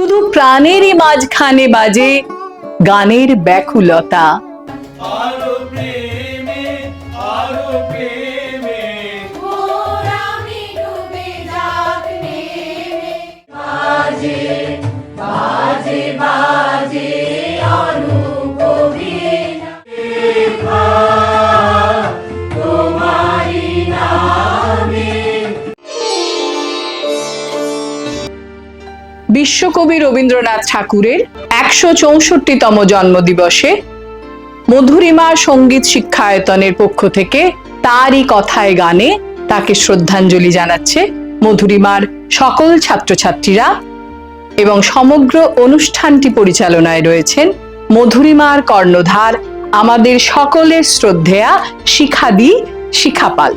শুধু প্রাণেরই মাঝখানে বাজে গানের ব্যাকুলতা। বিশ্বকবি রবীন্দ্রনাথ ঠাকুরের একশো চৌষট্টিতম জন্মদিবসে মধুরিমা সংগীত শিক্ষায়তনের পক্ষ থেকে তারই কথায় গানে তাকে শ্রদ্ধাঞ্জলি জানাচ্ছে মধুরিমার সকল ছাত্রছাত্রীরা এবং সমগ্র অনুষ্ঠানটি পরিচালনায় রয়েছেন মধুরিমার কর্ণধার আমাদের সকলের শ্রদ্ধেয়া শিখাদি শিখাপাল।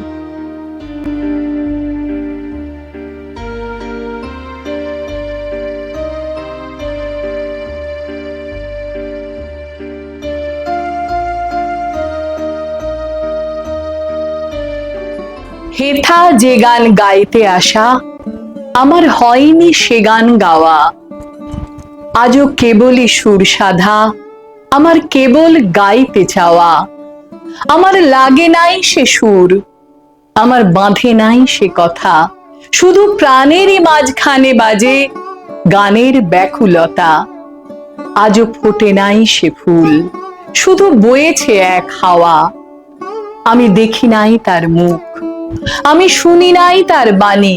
হেথা যে গান গাইতে আসা, আমার হয়নি সে গান গাওয়া। আজও কেবলই সুর সাধা, আমার কেবল গাইতে চাওয়া। আমার লাগে নাই সে সুর, আমার বাঁধে নাই সে কথা। শুধু প্রাণেরই মাঝখানে বাজে গানের ব্যাকুলতা। আজও ফোটে নাই সে ফুল, শুধু বয়েছে এক হাওয়া। আমি দেখি নাই তার মুখ আমি শুনি নাই তার বাণী।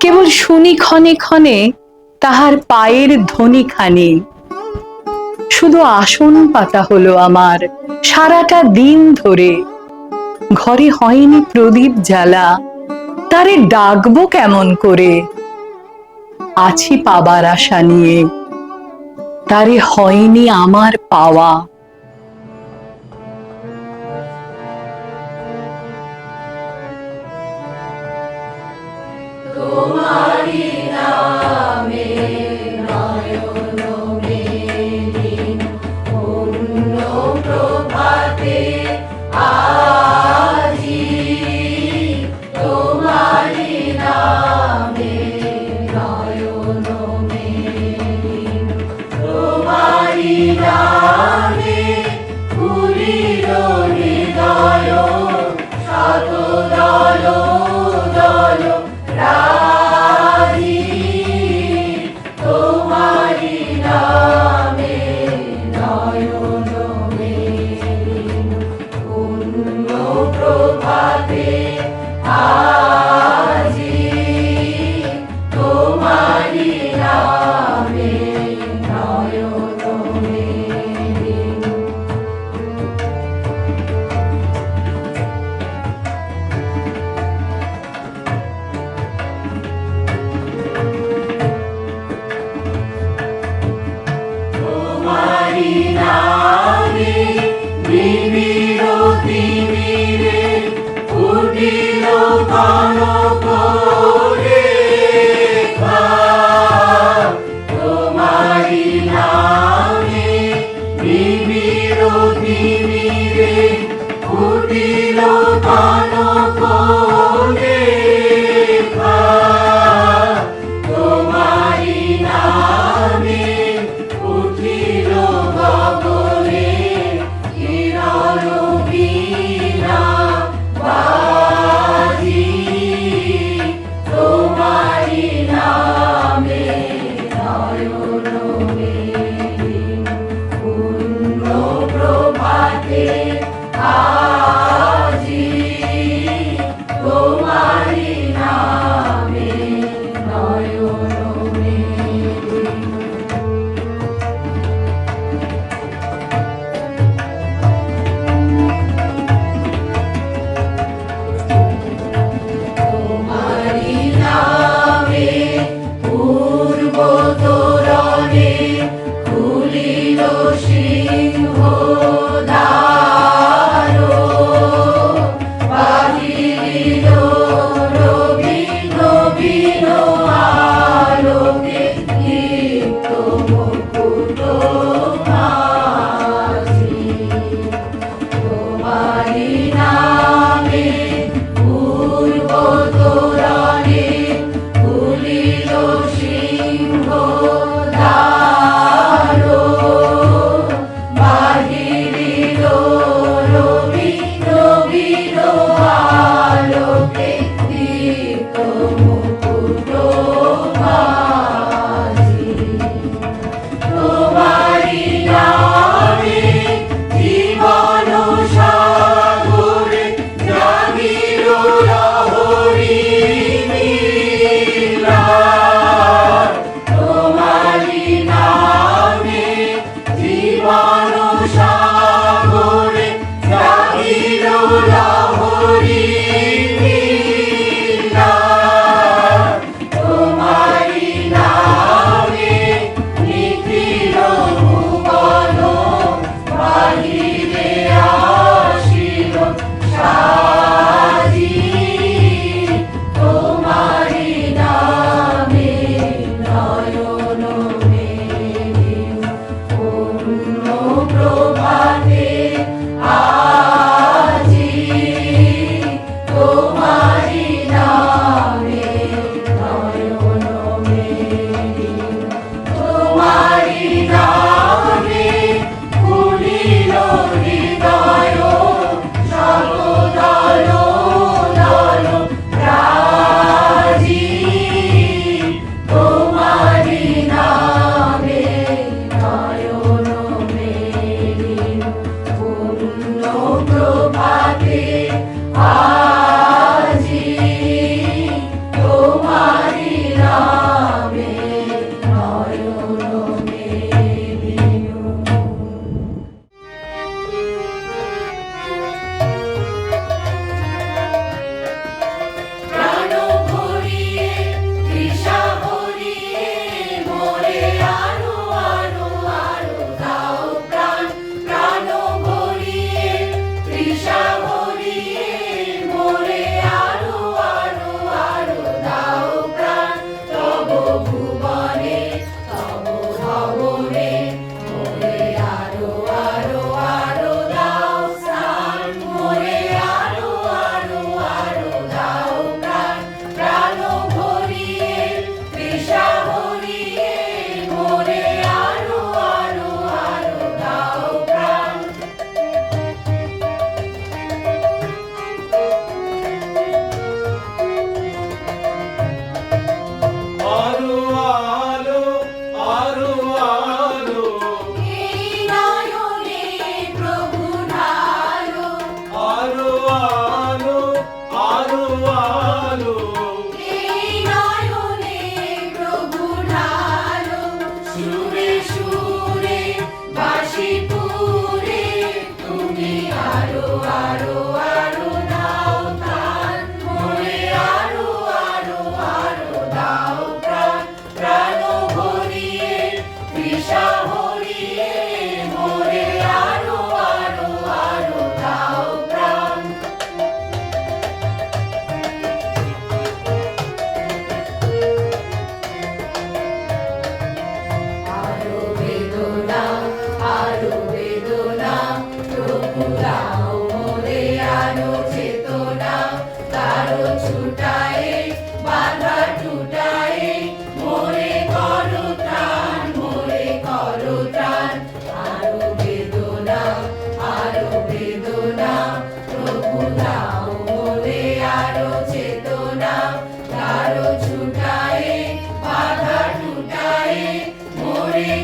কেবল শুনি ক্ষণে ক্ষণে তাহার পায়ের ধ্বনি খানি। শুধু আসন পাতা হলো আমার সারাটা দিন ধরে। ঘরে হয়নি প্রদীপ জ্বালা, তারে ডাকবো কেমন করে? আছি পাবার আশা নিয়ে, তারে হয়নি আমার পাওয়া। তোমার দিল কালো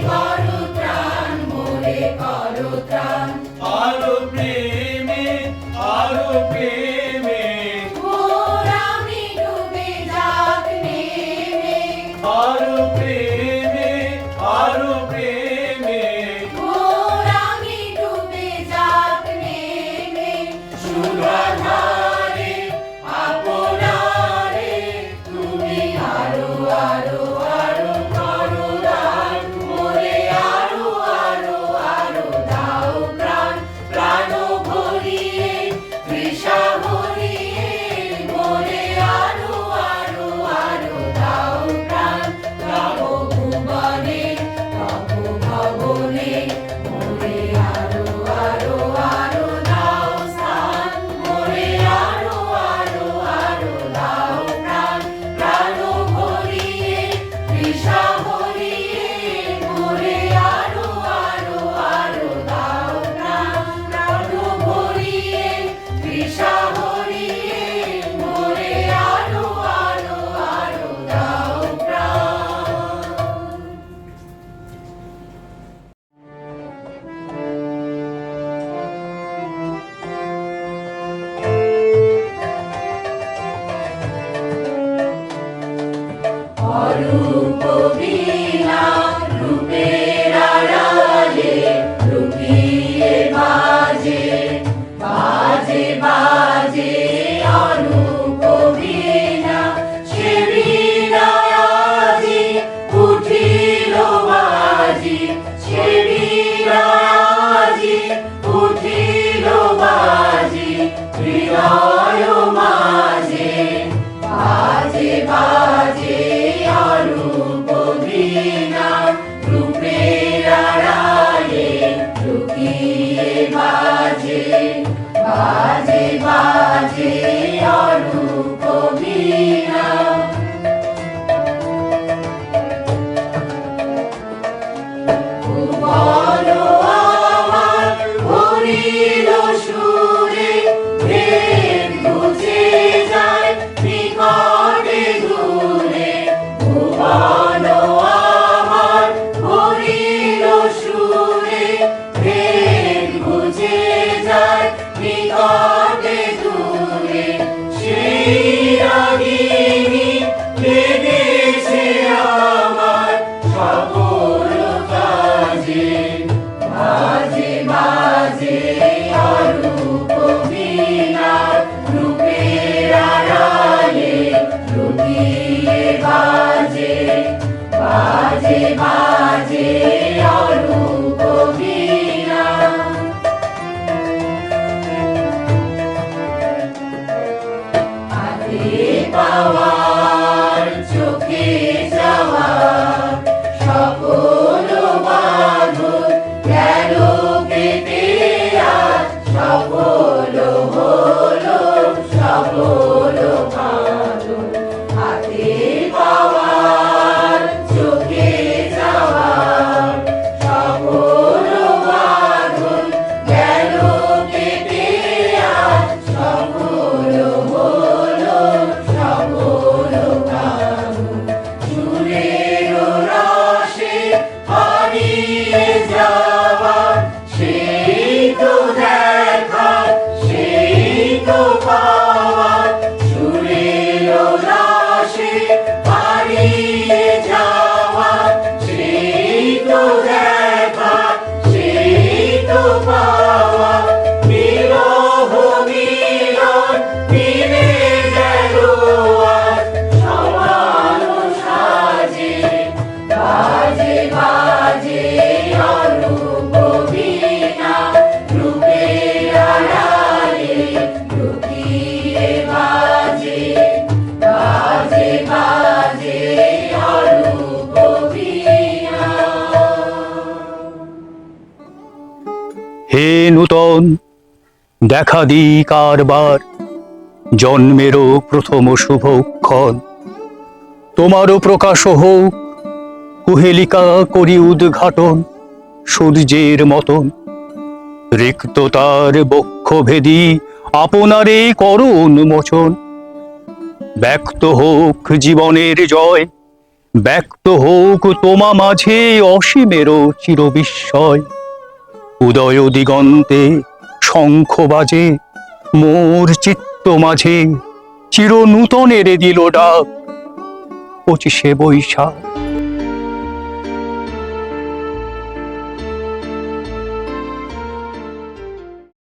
করো ত্রাণ মোরে করো ত্রাণ। প্রেমে আরও প্রেমে power. দেখা দি কারবার। জন্মেরও প্রথম শুভক্ষণ তোমারও প্রকাশ হোক, কুহেলিকা করি উদ্ঘাটন, সূর্যের মতন। রিক্ততার বক্ষভেদী আপনারে কর উন্মোচন ব্যক্ত হোক জীবনের জয়, ব্যক্ত হোক তোমা মাঝে অসীমেরও চিরবিস্ময়। উদয় দিগন্তে শঙ্খ বাজে মোর চিত্ত মাঝে চির এড়ে দিল ডাক। পঁচিশে বৈশাখ